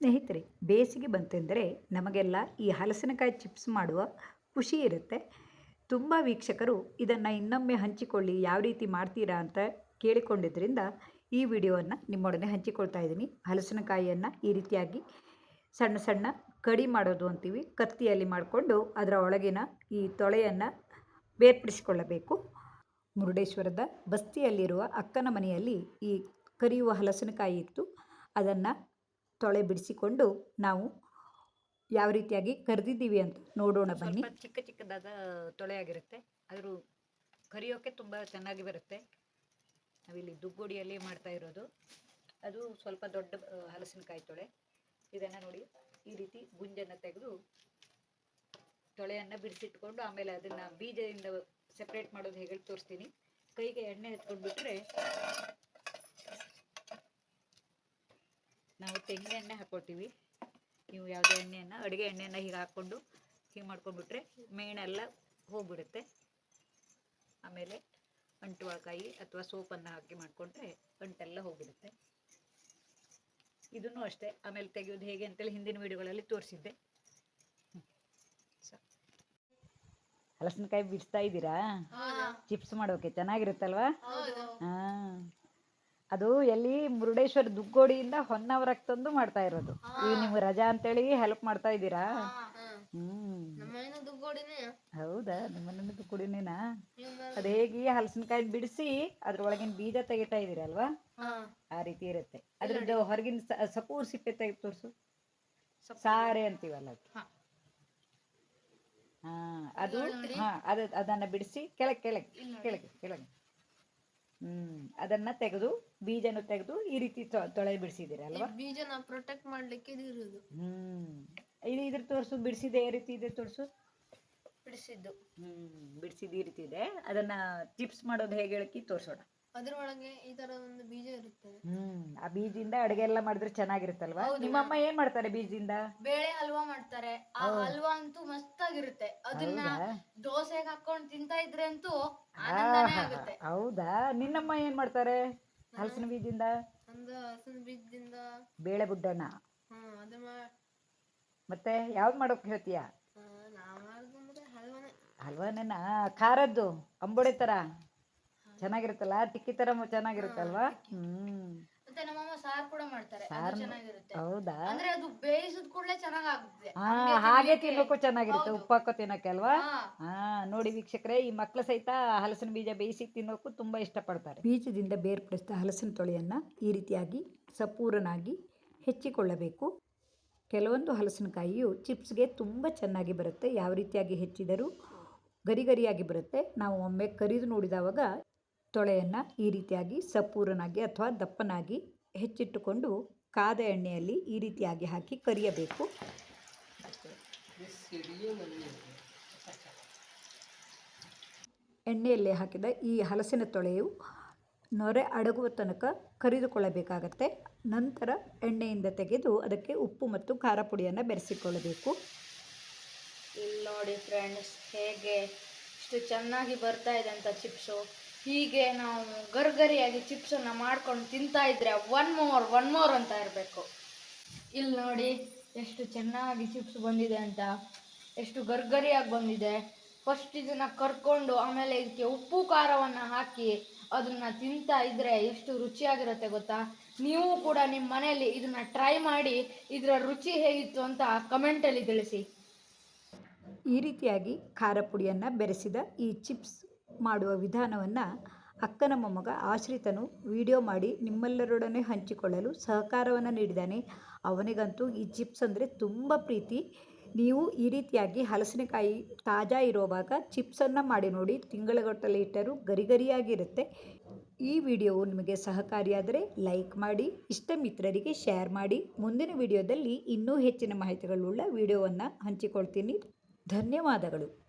ಸ್ನೇಹಿತರೆ, ಬೇಸಿಗೆ ಬಂತೆಂದರೆ ನಮಗೆಲ್ಲ ಈ ಹಲಸಿನಕಾಯಿ ಚಿಪ್ಸ್ ಮಾಡುವ ಖುಷಿ ಇರುತ್ತೆ. ತುಂಬ ವೀಕ್ಷಕರು ಇದನ್ನು ಇನ್ನೊಮ್ಮೆ ಹಂಚಿಕೊಳ್ಳಿ, ಯಾವ ರೀತಿ ಮಾಡ್ತೀರಾ ಅಂತ ಕೇಳಿಕೊಂಡಿದ್ದರಿಂದ ಈ ವಿಡಿಯೋವನ್ನು ನಿಮ್ಮೊಡನೆ ಹಂಚಿಕೊಳ್ತಾ ಇದ್ದೀನಿ. ಹಲಸಿನಕಾಯಿಯನ್ನು ಈ ರೀತಿಯಾಗಿ ಸಣ್ಣ ಸಣ್ಣ ಕಡಿ ಮಾಡೋದು ಅಂತೀವಿ. ಕತ್ತಿಯಲ್ಲಿ ಮಾಡಿಕೊಂಡು ಅದರ ಒಳಗಿನ ಈ ತೊಳೆಯನ್ನು ಬೇರ್ಪಡಿಸಿಕೊಳ್ಳಬೇಕು. ಮುರುಡೇಶ್ವರದ ಬಸ್ತಿಯಲ್ಲಿರುವ ಅಕ್ಕನ ಮನೆಯಲ್ಲಿ ಈ ಕರಿಯುವ ಹಲಸಿನಕಾಯಿ ಇತ್ತು. ಅದನ್ನು ತೊಳೆ ಬಿಡಿಸಿಕೊಂಡು ನಾವು ಯಾವ ರೀತಿಯಾಗಿ ಕರೆದಿದ್ದೀವಿ ಅಂತ ನೋಡೋಣ ಬನ್ನಿ. ಚಿಕ್ಕ ಚಿಕ್ಕದಾದ ತೊಳೆ ಆಗಿರುತ್ತೆ. ಆದರೂ ಕರಿಯೋಕೆ ತುಂಬ ಚೆನ್ನಾಗಿ ಬರುತ್ತೆ. ನಾವಿಲ್ಲಿ ದುಗ್ಗುಡಿಯಲ್ಲಿ ಮಾಡ್ತಾ ಇರೋದು. ಅದು ಸ್ವಲ್ಪ ದೊಡ್ಡ ಹಲಸಿನಕಾಯಿ ತೊಳೆ. ಇದನ್ನು ನೋಡಿ ಈ ರೀತಿ ಗುಂಜನ್ನು ತೆಗೆದು ತೊಳೆಯನ್ನು ಬಿಡಿಸಿಟ್ಕೊಂಡು ಆಮೇಲೆ ಅದನ್ನು ಬೀಜದಿಂದ ಸೆಪ್ರೇಟ್ ಮಾಡೋದು ಹೇಗೆ ತೋರಿಸ್ತೀನಿ. ಕೈಗೆ ಎಣ್ಣೆ ಹಚ್ಕೊಂಡ್ಬಿಟ್ರೆ ನಾವು ತೆಂಗಿನ ಎಣ್ಣೆ ಹಾಕ್ಕೊಳ್ತೀವಿ ನೀವು ಯಾವುದೇ ಎಣ್ಣೆಯನ್ನು ಅಡುಗೆ ಎಣ್ಣೆಯನ್ನು ಹೀಗೆ ಹಾಕ್ಕೊಂಡು ಹೀಗೆ ಮಾಡ್ಕೊಂಡ್ಬಿಟ್ರೆ ಮೇಣೆಲ್ಲ ಹೋಗ್ಬಿಡುತ್ತೆ. ಆಮೇಲೆ ಅಂಟುವಕಾಯಿ ಅಥವಾ ಸೋಪನ್ನು ಹಾಕಿ ಮಾಡಿಕೊಂಡ್ರೆ ಅಂಟೆಲ್ಲ ಹೋಗ್ಬಿಡುತ್ತೆ. ಇದನ್ನು ಅಷ್ಟೇ. ಆಮೇಲೆ ತೆಗೆಯೋದು ಹೇಗೆ ಅಂತೇಳಿ ಹಿಂದಿನ ವಿಡಿಯೋಗಳಲ್ಲಿ ತೋರಿಸಿದ್ದೆ. ಹಲಸಿನಕಾಯಿ ಬಿಡಿಸ್ತಾ ಇದ್ದೀರಾ? ಚಿಪ್ಸ್ ಮಾಡೋಕೆ ಚೆನ್ನಾಗಿರುತ್ತಲ್ವಾ? ಹಾ. ಅದು ಎಲ್ಲಿ ಮುರುಡೇಶ್ವರ ದುಗ್ಗೋಡಿಯಿಂದ ಹೊನ್ನವರಕ್ಕೆ ತಂದು ಮಾಡ್ತಾ ಇರೋದು. ಈಗ ನಿಮ್ಗೆ ರಜಾ ಅಂತೇಳಿ ಹೆಲ್ಪ್ ಮಾಡ್ತಾ ಇದ್ದೀರಾ? ಹ್ಮ್. ಹೌದಾ? ನಿಮ್ಮನ್ನ ದುಗ್ಗೋಡಿನೇನಾ? ಅದು ಹೇಗೆ ಹಲಸಿನಕಾಯಿ ಬಿಡಿಸಿ ಅದ್ರೊಳಗಿನ ಬೀಜ ತೆಗಿತಾ ಇದೀರ ಅಲ್ವಾ? ಆ ರೀತಿ ಇರುತ್ತೆ. ಅದ್ರದ್ದು ಹೊರಗಿನ ಸಪೂರ್ ಸಿಪ್ಪೆ ತೆಗೆದು ತೋರಿಸು. ಸಾರೆ ಅಂತೀವಲ್ಲ. ಹಾ. ಅದು ಹಾ ಅದ ಅದನ್ನ ಬಿಡಿಸಿ ಕೆಳಗೆ ಕೆಳಗೆ ಕೆಳಗೆ ಕೆಳಗೆ. ಹ್ಮ್. ಅದನ್ನ ತೆಗೆದು ಬೀಜನ ತೆಗೆದು ಈ ರೀತಿ ತೊಳೆ ಬಿಡಿಸಿದಿರ ಅಲ್ವಾ? ಬೀಜನ ಪ್ರೊಟೆಕ್ಟ್ ಮಾಡ್ಲಿಕ್ಕೆ ಇದು ಇರುದು. ಹ್ಮ್. ಇದು ಇದ್ರ ತೋರಿಸು ಬಿಡಿಸಿದೆ ಈ ರೀತಿ ಇದೆ ತೋರಿಸು? ಬಿಡಿಸಿದ್ದು. ಹ್ಮ್. ಬಿಡಿಸಿದ ಈ ರೀತಿ ಇದೆ. ಅದನ್ನ ಚಿಪ್ಸ್ ಮಾಡೋದು ಹೇಗೆ ಹೇಳಕ್ಕೆ ತೋರಿಸೋಣ. ಅದ್ರೊಳಗೆ ಈ ತರ ಒಂದು ಬೀಜ ಇರುತ್ತೆ. ಹ್ಮ್. ಆ ಬೀಜದಿಂದ ಅಡುಗೆ ಎಲ್ಲ ಮಾಡಿದ್ರೆ ಚೆನ್ನಾಗಿರುತ್ತಲ್ವಾ? ನಿಮ್ಮಮ್ಮ ಏನ್ ಮಾಡ್ತಾರೆ ಬೀಜದಿಂದ? ಬೇಳೆ ಹಲ್ವಾ ಮಾಡ್ತಾರೆ. ಆ ಹಲ್ವಾ ಅಂತೂ ಮಸ್ತ್ ಆಗಿರುತ್ತೆ. ಅದನ್ನ ದೋಸೆಗೆ ಹಾಕೊಂಡು ತಿಂತಾ ಇದ್ರೆ ಅಂತೂ ಆನಂದನೇ ಆಗುತ್ತೆ. ಹೌದಾ? ನಿನ್ನಮ್ಮ ಏನ್ ಮಾಡ್ತಾರೆ ಹಲಸಿನ ಬೀಜದಿಂದ? ಒಂದು ಹಲಸಿನ ಬೀಜದಿಂದ. ಬೇಳೆ ಬುಡ್ಡಣ್ಣ ಹ್ಮ್ ಅದು ಮಾ ಮತ್ತೆ ಯಾವ್ದು ಮಾಡೋಕ್ ಹೇಳ್ತೀಯ? ಆ, ನಾ ಮಾಡ್ದಂದ್ರೆ ಹಲ್ವಾನೆ. ಹಲ್ವಾನೇನ? ಖಾರದ್ದು ಅಂಬೋಡೆ ತರ? ಚೆನ್ನಾಗಿರುತ್ತಲ್ಲ? ಟಿಕ್ಕಿ ತರ ಮ- ಚೆನ್ನಾಗಿರುತ್ತಲ್ವಾ? ಹ್ಮ್. ಮತ್ತೆ ನಮ್ಮಮ್ಮ ಸಾರು ಕೂಡ ಮಾಡ್ತಾರೆ. ಅದು ಚೆನ್ನಾಗಿರುತ್ತೆ. ಹೌದಾ? ಅಂದ್ರೆ ಅದು ಬೇಯಿಸಿದ ಕೂಡಲೇ ಚೆನ್ನಾಗಿ ಆಗುತ್ತೆ ಹಾ ಹಾಗೆ ತಿನ್ನೋಕು ಚೆನ್ನಾಗಿರುತ್ತೆ. ಉಪ್ಪು ಹಾಕೋ ತಿನ್ನಕ್ಕೆ ಅಲ್ವಾ ಹಾ. ನೋಡಿ ವೀಕ್ಷಕರೇ ಈ ಮಕ್ಕಳ ಸಹಿತ ಹಲಸಿನ ಬೀಜ ಬೇಯಿಸಿ ತಿನ್ನೋಕು ತುಂಬಾ ಇಷ್ಟಪಡ್ತಾರೆ. ಬೀಜದಿಂದ ಬೇರ್ಪಡಿಸಿದ ಹಲಸಿನ ತೊಳೆಯನ್ನ ಈ ರೀತಿಯಾಗಿ ಸಪೂರನಾಗಿ ಹೆಚ್ಚಿಕೊಳ್ಳಬೇಕು. ಕೆಲವೊಂದು ಹಲಸಿನಕಾಯಿಯು ಚಿಪ್ಸ್ಗೆ ತುಂಬ ಚೆನ್ನಾಗಿ ಬರುತ್ತೆ. ಯಾವ ರೀತಿಯಾಗಿ ಹೆಚ್ಚಿದರೂ ಗರಿ ಗರಿಯಾಗಿ ಬರುತ್ತೆ. ನಾವು ಒಮ್ಮೆ ಕರಿದು ನೋಡಿದವಾಗ ತೊಳೆಯನ್ನು ಈ ರೀತಿಯಾಗಿ ಸಪೂರನಾಗಿ ಅಥವಾ ದಪ್ಪನಾಗಿ ಹೆಚ್ಚಿಟ್ಟುಕೊಂಡು ಕಾದ ಎಣ್ಣೆಯಲ್ಲಿ ಈ ರೀತಿಯಾಗಿ ಹಾಕಿ ಕರಿಯಬೇಕು. ಎಣ್ಣೆಯಲ್ಲಿ ಹಾಕಿದ ಈ ಹಲಸಿನ ತೊಳೆಯು ನೊರೆ ಅಡಗುವ ತನಕ ಕರಿದುಕೊಳ್ಳಬೇಕಾಗತ್ತೆ. ನಂತರ ಎಣ್ಣೆಯಿಂದ ತೆಗೆದು ಅದಕ್ಕೆ ಉಪ್ಪು ಮತ್ತು ಖಾರ ಪುಡಿಯನ್ನು ಬೆರೆಸಿಕೊಳ್ಳಬೇಕು. ಇಲ್ಲಿ ನೋಡಿ ಫ್ರೆಂಡ್ಸ್ ಹೇಗೆ ಇಷ್ಟು ಚೆನ್ನಾಗಿ ಬರ್ತಾ ಇದೆ ಅಂತ ಚಿಪ್ಸು. ಹೀಗೆ ನಾವು ಗರ್ಗರಿಯಾಗಿ ಚಿಪ್ಸನ್ನು ಮಾಡ್ಕೊಂಡು ತಿಂತಾ ಇದ್ರೆ ಒನ್ ಮೋರ್ ಒನ್ ಮೋರ್ ಅಂತ ಇರಬೇಕು. ಇಲ್ಲಿ ನೋಡಿ ಎಷ್ಟು ಚೆನ್ನಾಗಿ ಚಿಪ್ಸ್ ಬಂದಿದೆ ಅಂತ. ಎಷ್ಟು ಗರ್ಗರಿಯಾಗಿ ಬಂದಿದೆ. ಫಸ್ಟ್ ಇದನ್ನ ಕರ್ಕೊಂಡು ಆಮೇಲೆ ಇದಕ್ಕೆ ಉಪ್ಪು, ಖಾರವನ್ನು ಹಾಕಿ ಅದನ್ನ ತಿಂತಾ ಇದ್ರೆ ಎಷ್ಟು ರುಚಿಯಾಗಿರುತ್ತೆ ಗೊತ್ತಾ? ನೀವು ಕೂಡ ನಿಮ್ಮ ಮನೆಯಲ್ಲಿ ಇದನ್ನ ಟ್ರೈ ಮಾಡಿ ಇದರ ರುಚಿ ಹೇಗಿತ್ತು ಅಂತ ಕಮೆಂಟಲ್ಲಿ ತಿಳಿಸಿ. ಈ ರೀತಿಯಾಗಿ ಖಾರ ಪುಡಿಯನ್ನು ಬೆರೆಸಿದ ಈ ಚಿಪ್ಸ್ ಮಾಡುವ ವಿಧಾನವನ್ನು ಅಕ್ಕನ ಮೊಮ್ಮಗ ಆಶ್ರಿತನು ವಿಡಿಯೋ ಮಾಡಿ ನಿಮ್ಮೆಲ್ಲರೊಡನೆ ಹಂಚಿಕೊಳ್ಳಲು ಸಹಕಾರವನ್ನು ನೀಡಿದ್ದಾನೆ. ಅವನಿಗಂತೂ ಈ ಚಿಪ್ಸ್ ಅಂದರೆ ತುಂಬ ಪ್ರೀತಿ. ನೀವು ಈ ರೀತಿಯಾಗಿ ಹಲಸಿನಕಾಯಿ ತಾಜಾ ಇರುವಾಗ ಚಿಪ್ಸನ್ನು ಮಾಡಿ ನೋಡಿ ತಿಂಗಳಗಟ್ಟಲೆ ಇಟ್ಟರೂ ಗರಿಗರಿಯಾಗಿರುತ್ತೆ. ಈ ವಿಡಿಯೋವು ನಿಮಗೆ ಸಹಕಾರಿಯಾದರೆ ಲೈಕ್ ಮಾಡಿ ಇಷ್ಟ ಮಿತ್ರರಿಗೆ ಶೇರ್ ಮಾಡಿ. ಮುಂದಿನ ವಿಡಿಯೋದಲ್ಲಿ ಇನ್ನೂ ಹೆಚ್ಚಿನ ಮಾಹಿತಿಗಳುಳ್ಳ ವಿಡಿಯೋವನ್ನು ಹಂಚಿಕೊಳ್ತೀನಿ. ಧನ್ಯವಾದಗಳು.